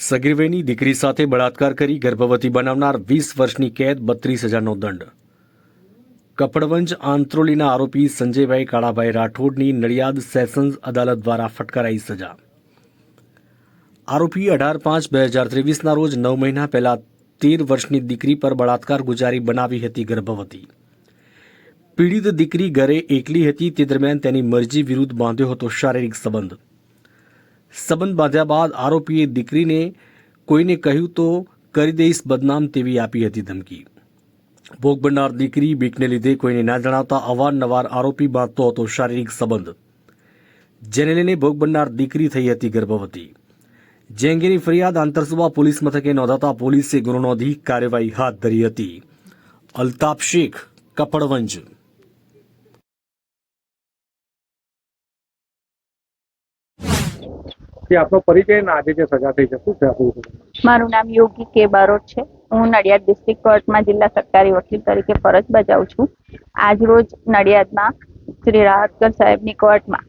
સગીરવેની દીકરી સાથે બળાત્કાર કરી ગર્ભવતી બનાવનાર વીસ વર્ષની કેદ, બત્રીસ હજારનો દંડ. કપડવંજ આંત્રોલીના આરોપી સંજયભાઈ કાળાભાઈ રાઠોડની નડિયાદ સેશન્સ અદાલત દ્વારા ફટકારાઈ સજા. આરોપી અઢાર પાંચ બે હજાર ત્રેવીસના રોજ નવ મહિના પહેલા તેર વર્ષની દીકરી પર બળાત્કાર ગુજારી બનાવી હતી ગર્ભવતી. પીડિત દીકરી ઘરે એકલી હતી, તે દરમિયાન તેની મરજી વિરુદ્ધ બાંધ્યો હતો શારીરિક સંબંધ. સંબંધ બાંધ્યા બાદ આરોપીએ દીકરીને કોઈને કહ્યું તો કરી દઈશ બદનામ તેવી આપી હતી ધમકી. ભોગ બનનાર દીકરી બીકને લીધે કોઈને ના જણાવતા અવારનવાર આરોપી બાંધતો હતો શારીરિક સંબંધ. જેને લઈને ભોગ બનનાર દીકરી થઈ હતી ગર્ભવતી. જે અંગેની ફરિયાદ આંતરસુબા પોલીસ મથકે નોંધાતા પોલીસે ગુનો નોંધી કાર્યવાહી હાથ ધરી હતી. અલ્તાફ શેખ, કપડવંજ. જે આપનો પરિચય ને આજે જે સજા થઈ છે, શું છે આપણું મારું નામ યોગી કે બારોટ છે. હું નડિયાદ ડિસ્ટ્રિક્ટ કોર્ટમાં જિલ્લા સરકારી વકીલ તરીકે ફરજ બજાવું છું. આજ રોજ નડિયાદમાં શ્રી રાહતકર સાહેબની કોર્ટમાં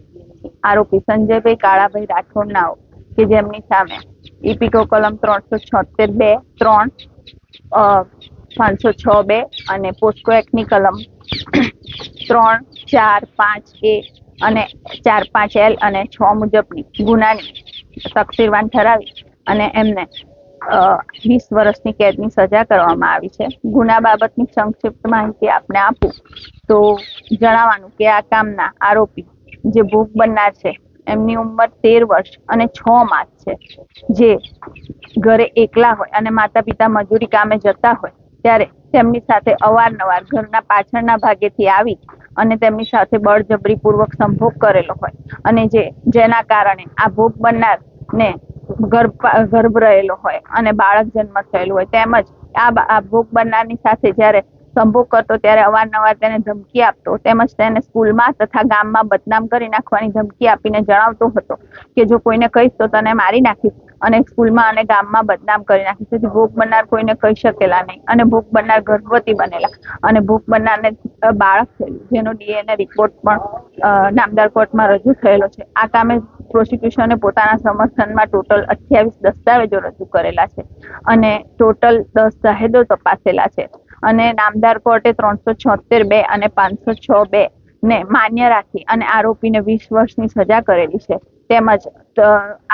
આરોપી સંજયભાઈ કાળાભાઈ રાઠોડના કે જેમની સામે ઈપીકો કલમ ત્રણસો છોતેર બે, ત્રણ પાંચસો છ બે અને પોસ્કો એક્ટની કલમ ત્રણ, ચાર, પાંચ એ અને ચાર, પાંચ એલ અને છ મુજબની ગુનાની તકસીરવાન ઠરાવી અને એમને વીસ વર્ષની કેદની સજા કરવામાં આવી છે. ગુના બાબતની સંક્ષિપ્ત માહિતી આપને આપું. તો જણાવવાનું કે આ કામના આરોપી જે ભોગ બનનાર છે, એમની ઉંમર તેર વર્ષ અને છ માસ છે. જે ઘરે એકલા હોય અને માતા પિતા મજૂરી કામે જતા હોય ત્યારે તેમની સાથે અવારનવાર ઘરના પાછળના ભાગેથી આવી અને તેમની સાથે બળજબરીપૂર્વક સંભોગ કરેલો હોય. અને જે, જેના કારણે આ ભોગ બનનારને ગર્ભ ગર્ભ રહેલો હોય અને બાળક જન્મ થયેલું હોય. તેમજ આ ભોગ બનનારની સાથે જ્યારે સંભોગ કરતો ત્યારે અવારનવાર તેને ધમકી આપતો. તેમજ તેને સ્કૂલમાં તથા ગામમાં બદનામ કરી નાખવાની ધમકી આપીને જણાવતો હતો કે જો કોઈને કહીશ તો તને મારી નાખીશ. અને સ્કૂલમાં અને ગામમાં બદનામ કરી નાખી. તેથી ભોગ બનનાર કોઈને કહી શકેલા નહીં. અને ભોગ બનનાર ગર્ભવતી બનેલા. અને ભોગ બનનારને બાળક થયેલું. જેનો ડીએનએ રિપોર્ટ પણ નામદાર કોર્ટમાં રજૂ થયેલો છે. આ કામે પ્રોસિક્યુશને પોતાના સમર્થનમાં ટોટલ અઠ્યાવીસ દસ્તાવેજો રજૂ કરેલા છે. અને ટોટલ દસ જાહેદો તપાસેલા છે. અને નામદાર કોર્ટે ત્રણસો છોતેર બે અને પાંચસો છ બે ને માન્ય રાખી અને આરોપીને વીસ વર્ષની સજા કરેલી છે. તેમજ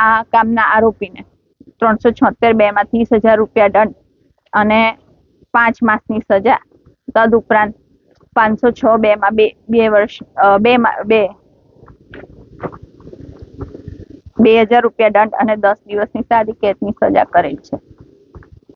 આ કામના આરોપીને ત્રણસો છોતેર બે માં ત્રીસ હજાર રૂપિયા દંડ અને પાંચ માસની સજા. તદુપરાંત પાંચસો છ બે માં બે બે વર્ષ બે બે બે હજાર રૂપિયા દંડ અને દસ દિવસની સાદી કેદની સજા કરેલ છે.